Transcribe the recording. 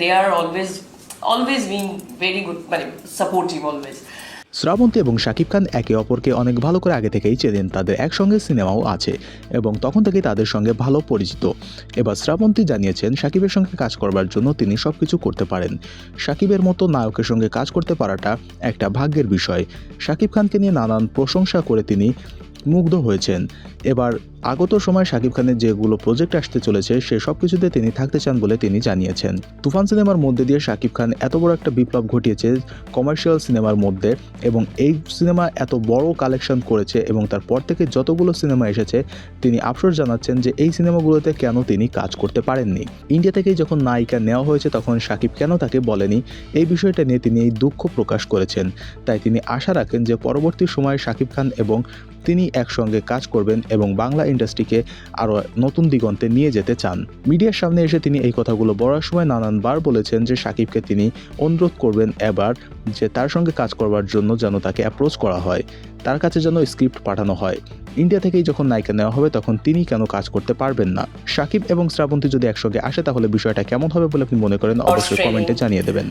they are always always being very good মানে supportive always. Srabanti এবং শাকিব খান একে অপরকে অনেক ভালো করে আগে থেকেই চেনেন, তাদের একসঙ্গে সিনেমাও আছে এবং তখন থেকেই তাদের সঙ্গে ভালো পরিচিত। এবার শ্রাবন্তী জানিয়েছেন, শাকিবের সঙ্গে কাজ করবার জন্য তিনি সব কিছু করতে পারেন। শাকিবের মতো নায়কের সঙ্গে কাজ করতে পারাটা একটা ভাগ্যের বিষয়। শাকিব খানকে নিয়ে নানান প্রশংসা করে তিনি মুগ্ধ হয়েছেন। এবার আগত সময় শাকিব খানের যেগুলো প্রজেক্ট আসতে চলেছে, সে সব কিছুতে তিনি থাকতে চান বলে তিনি জানিয়েছেন। তুফান সিনেমার মধ্যে দিয়ে শাকিব খান এত বড় একটা বিপ্লব ঘটিয়েছে কমার্শিয়াল সিনেমার মধ্যে এবং এই সিনেমা এত বড় কালেকশন করেছে এবং তারপর থেকে যতগুলো সিনেমা এসেছে, তিনি আফসোস জানাচ্ছেন যে এই সিনেমাগুলোতে কেন তিনি কাজ করতে পারেননি। ইন্ডিয়া থেকেই যখন নায়িকা নেওয়া হয়েছে, তখন শাকিব কেন তাকে বলেনি? এই বিষয়টা নিয়ে তিনি এই দুঃখ প্রকাশ করেছেন। তাই তিনি আশা রাখেন যে পরবর্তী সময়ে শাকিব খান এবং তিনি একসঙ্গে কাজ করবেন এবং বাংলা ইন্ডাস্ট্রিকে আরও নতুন দিগন্তে নিয়ে যেতে চান। মিডিয়ার সামনে এসে তিনি এই কথাগুলো বলার সময় নানানবার বলেছেন যে শাকিবকে তিনি অনুরোধ করবেন এবার যে তার সঙ্গে কাজ করবার জন্য যেন তাকে অ্যাপ্রোচ করা হয় তার কাছে যেন স্ক্রিপ্ট পাঠানো হয়। ইন্ডিয়া থেকেই যখন নায়িকা নেওয়া হবে তখন তিনি কেন কাজ করতে পারবেন না? শাকিব এবং শ্রাবন্তী যদি একসঙ্গে আসে তাহলে বিষয়টা কেমন হবে বলে আপনি মনে করেন? অবশ্যই কমেন্টে জানিয়ে দেবেন।